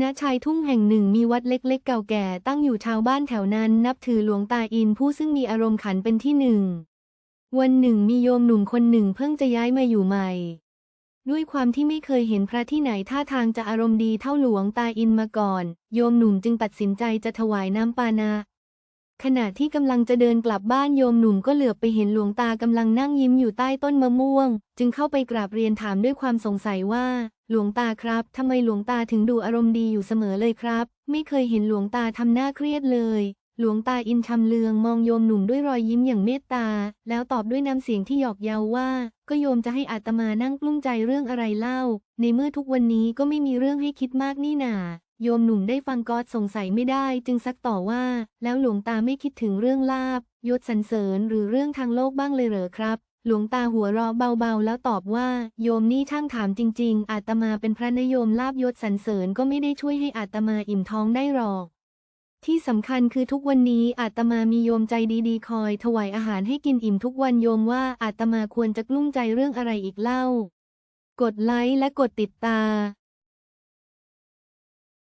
ณชายทุ่งแห่งหนึ่งมีวัดเล็กๆ เก่าแก่ตั้งอยู่ชาวบ้านแถวนั้น นับถือหลวงตาอินผู้ซึ่งมีอารมณ์ขันเป็นที่หนึ่ง วันหนึ่งมีโยมหนุ่มคนหนึ่งเพิ่งจะย้ายมาอยู่ใหม่ ด้วยความที่ไม่เคยเห็นพระที่ไหนท่าทางจะอารมณ์ดีเท่าหลวงตาอินมาก่อน โยมหนุ่มจึงตัดสินใจจะถวายน้ำปานา ขณะที่กำลังจะเดินกลับบ้านโยมหนุ่มก็เหลือบไปเห็นหลวงตากำลังนั่งยิ้มอยู่ใต้ต้นมะม่วง จึงเข้าไปกราบเรียนถามด้วยความสงสัยว่า หลวงตาครับทำไมหลวงตาถึงดูอารมณ์ดีอยู่เสมอเลยครับ ไม่เคยเห็นหลวงตาทำหน้าเครียดเลย หลวงตาอินชำเลืองมองโยมหนุ่มด้วยรอยยิ้มอย่างเมตตา แล้วตอบด้วยน้ำเสียงที่หยอกเยาว่า ก็โยมจะให้อาตมานั่งกลุ้มใจเรื่องอะไรเล่า ในเมื่อทุกวันนี้ก็ไม่มีเรื่องให้คิดมากนี่นา โยมหนุ่มได้ฟังก๊อตสงสัยไม่ได้ จึงซักต่อว่า แล้วหลวงตาไม่คิดถึงเรื่องลาบยศสรรเสริญหรือเรื่องทางโลกบ้างเลยเหรอครับหลวงตาหัวเราะเบาๆ แล้วตอบว่า โยมนี่ช่างถามจริง ๆ อาตมาเป็นพระนโยมลาบยศสรรเสริญก็ไม่ได้ช่วยให้อาตมาอิ่มท้องได้หรอก ที่สำคัญคือทุกวันนี้อาตมามีโยมใจดีๆ คอย ถวายอาหารให้กินอิ่มทุกวันโยมว่าอาตมาควรจะกลุ้มใจเรื่องอะไรอีกเล่า กดไลค์และกดติดตาม